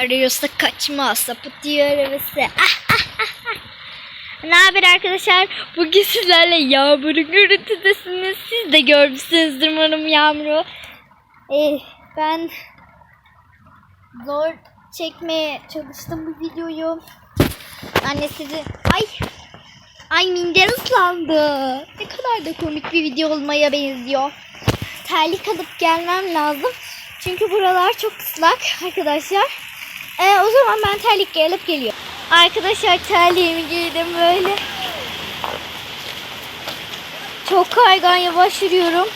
Arıyorsa kaçma sapıt diyor arabası. Ah, ah, ah, ah. Ne haber arkadaşlar? Bugün sizlerle Yağmur'un görüntüdesiniz. Siz de görmüşsünüzdür umarım Yağmur'u. Eh, ben zor çekmeye çalıştım bu videoyu. Annesi de... Ay! Ay minder ıslandı. Ne kadar da komik bir video olmaya benziyor. Terlik alıp gelmem lazım. Çünkü buralar çok ıslak arkadaşlar. Ee, o zaman ben terlik alıp geliyorum. Arkadaşlar terliğimi giydim böyle. Çok kaygan yavaş yürüyorum.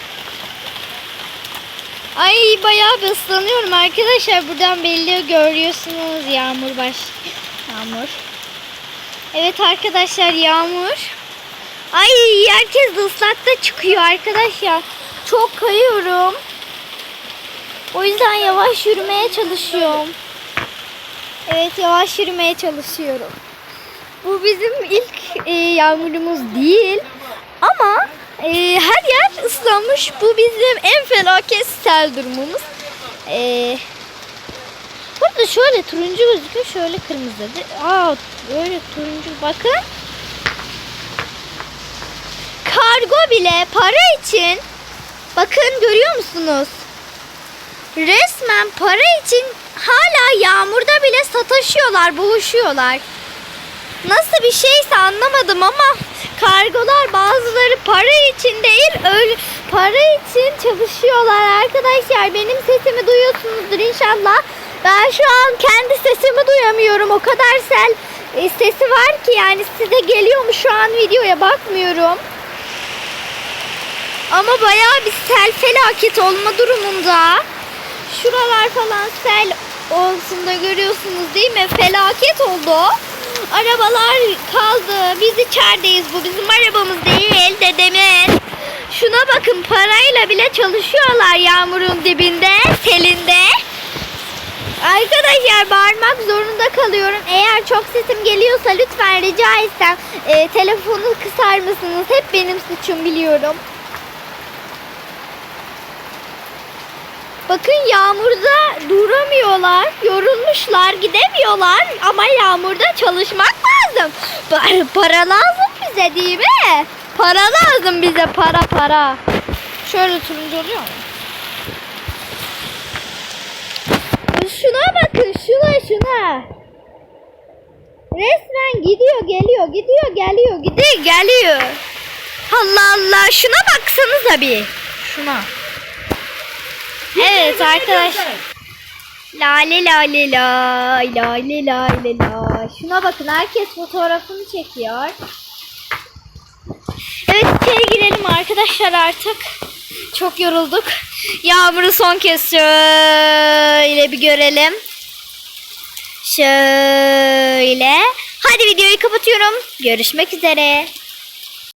Ay bayağı bir ıslanıyorum arkadaşlar. Buradan belli görüyorsunuz yağmur baş. Yağmur. Evet arkadaşlar yağmur. Ay herkes ıslakta çıkıyor arkadaşlar. Çok kayıyorum. O yüzden yavaş yürümeye çalışıyorum. Evet yavaş yürümeye çalışıyorum. Bu bizim ilk e, yağmurumuz değil. Ama e, her yer ıslanmış. Bu bizim en felaket sel durumumuz. E, burada şöyle turuncu gözüküyor. Şöyle kırmızı. Aa böyle turuncu bakın. Kargo bile para için bakın görüyor musunuz? Resmen para için hala yağmurda bile sataşıyorlar, boğuşuyorlar. Nasıl bir şeyse anlamadım ama kargolar bazıları para için değil, öyle para için çalışıyorlar arkadaşlar. Benim sesimi duyuyorsunuzdur inşallah. Ben şu an kendi sesimi duyamıyorum. O kadar sel e, sesi var ki yani size geliyor mu şu an videoya bakmıyorum. Ama bayağı bir sel felaket olma durumunda. Şuralar falan sel olsun da görüyorsunuz değil mi? Felaket oldu. Arabalar kaldı. Biz içerideyiz. Bu bizim arabamız değil dedemin. Şuna bakın parayla bile çalışıyorlar yağmurun dibinde, selinde. Arkadaşlar bağırmak zorunda kalıyorum. Eğer çok sesim geliyorsa lütfen rica etsem e, telefonu kısar mısınız? Hep benim suçum biliyorum. Bakın yağmurda duramıyorlar, yorulmuşlar, gidemiyorlar ama yağmurda çalışmak lazım. Para, lazım bize değil mi? Para lazım bize, para para. Şöyle turuncu oluyor mu? Şuna bakın, şuna şuna. Resmen gidiyor, geliyor, gidiyor, geliyor, gidiyor, geliyor. Allah Allah, şuna baksanıza bir. Şuna. Evet arkadaşlar. Lale lale la lale lale la. Şuna bakın herkes fotoğrafını çekiyor. Evet içeri girelim arkadaşlar artık. Çok yorulduk. Yağmuru son kez şöyle bir görelim. Şöyle. Hadi videoyu kapatıyorum. Görüşmek üzere.